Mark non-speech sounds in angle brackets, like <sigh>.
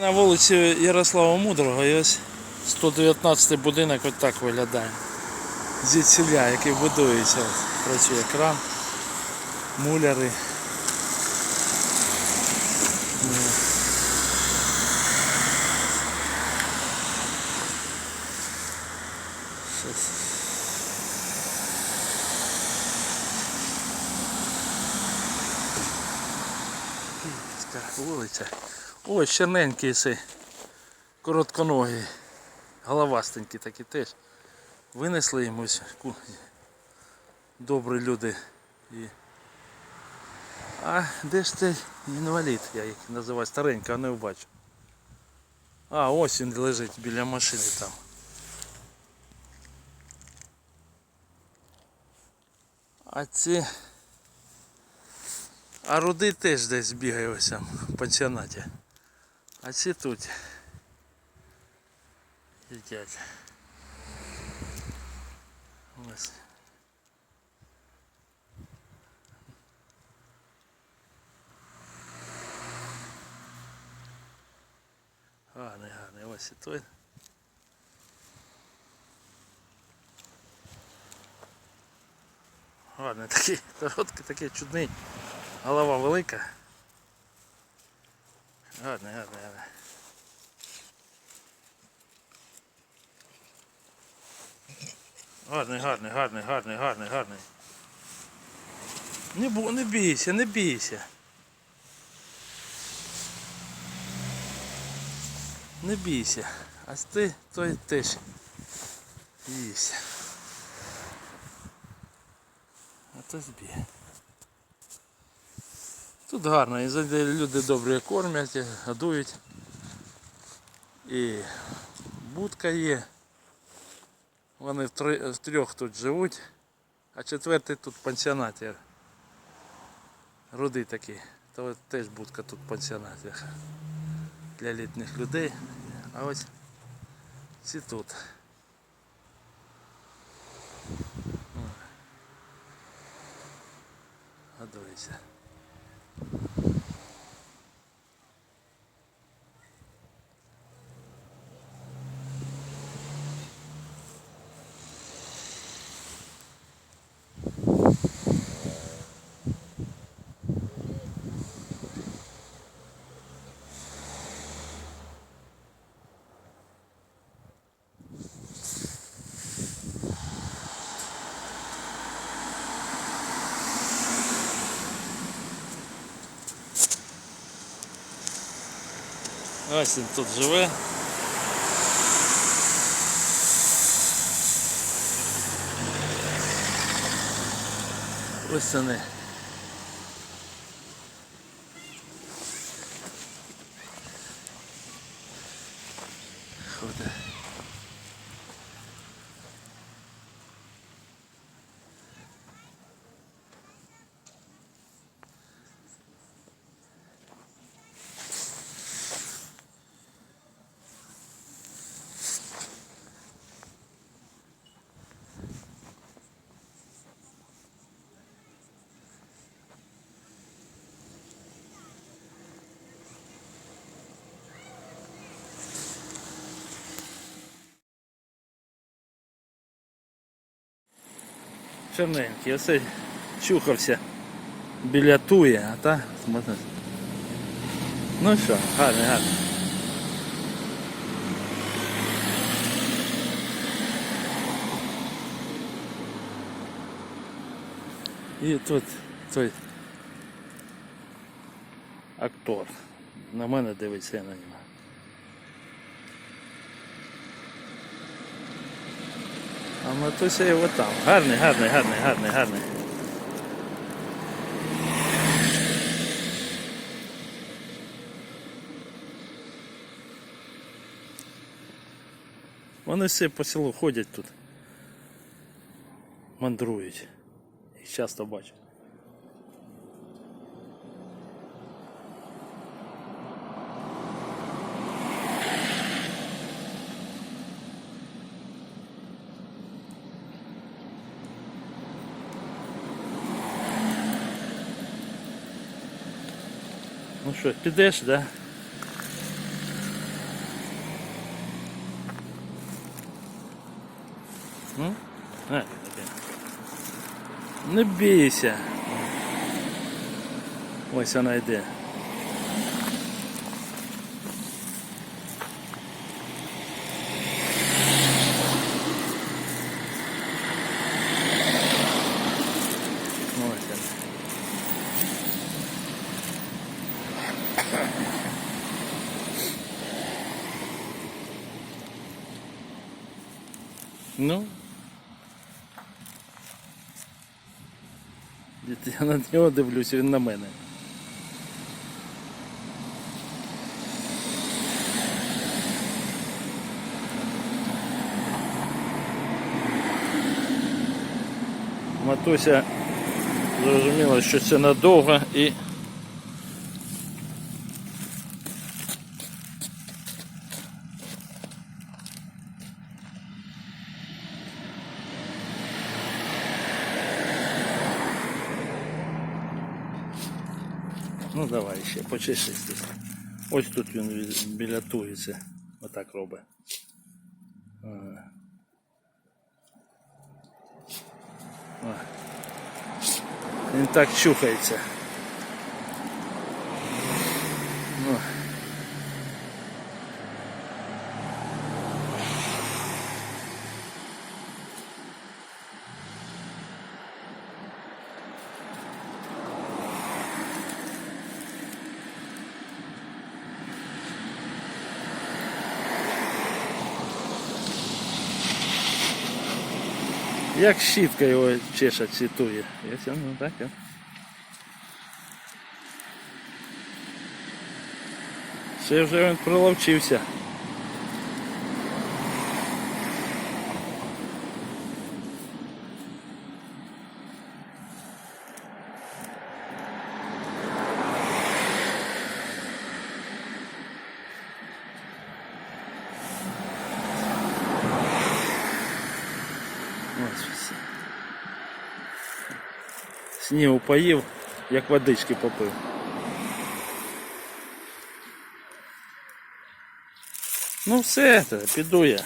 На вулиці Ярослава Мудрого і ось 119 будинок ось так виглядає. Зіціля, який будується. Працює кран, муляри. Вулиця. Ой, черненький цей. Коротконогий. Головастенький такі теж. Винесли йому ось ку- добрі люди. І... А де ж цей інвалід, я їх називаю старенький, а не бачу. А, ось він лежить біля машини там. А ці. А руди теж десь бігає ось там в пансіонаті. А ці тут їдять. Ось. Гарний, гарний, ось і той. Гарний такий, <laughs> короткий, такий чудний. Голова велика. Гарний, гарний, гарний. Гарний, гарний, гарний, гарний, гарний, гарний. Не, бу- не бійся, не бійся. Не бійся. А ти той теж бійся. А то збіг. Тут гарно, і люди добре кормять, годують. І будка є. Вони в, трьох тут живуть, а четвертий тут в пансіонаті. Руди такі. То теж будка тут в пансіонаті для літніх людей. А ось ці тут. Годуються. Ось тут живе. Ось вони. Чорненький, оце чухався біля туї, а та смотри. Ну що, гарний, гарний. І тут той актор. На мене дивиться я на нього. А Матуся його там. Гарний, гарний, гарний, гарний, гарний. Вони всі по селу ходять тут. Мандрують. Їх часто бачу. Що, підеш, так? Да? Ну? А, Не бійся. Ось вона йде. Ну. Я на нього дивлюся, він на мене. Матуся зрозуміла, що це надовго і Ну давай ще, почешись тут. Ось тут він від- біля тугіці. Отак робить. Ага. О. Він так чухається. Як щітка його чеша цвітує. Я ну так, я. Це вже він проловчився. Ось все. Снігу поїв, як водички попив. Ну все, піду я.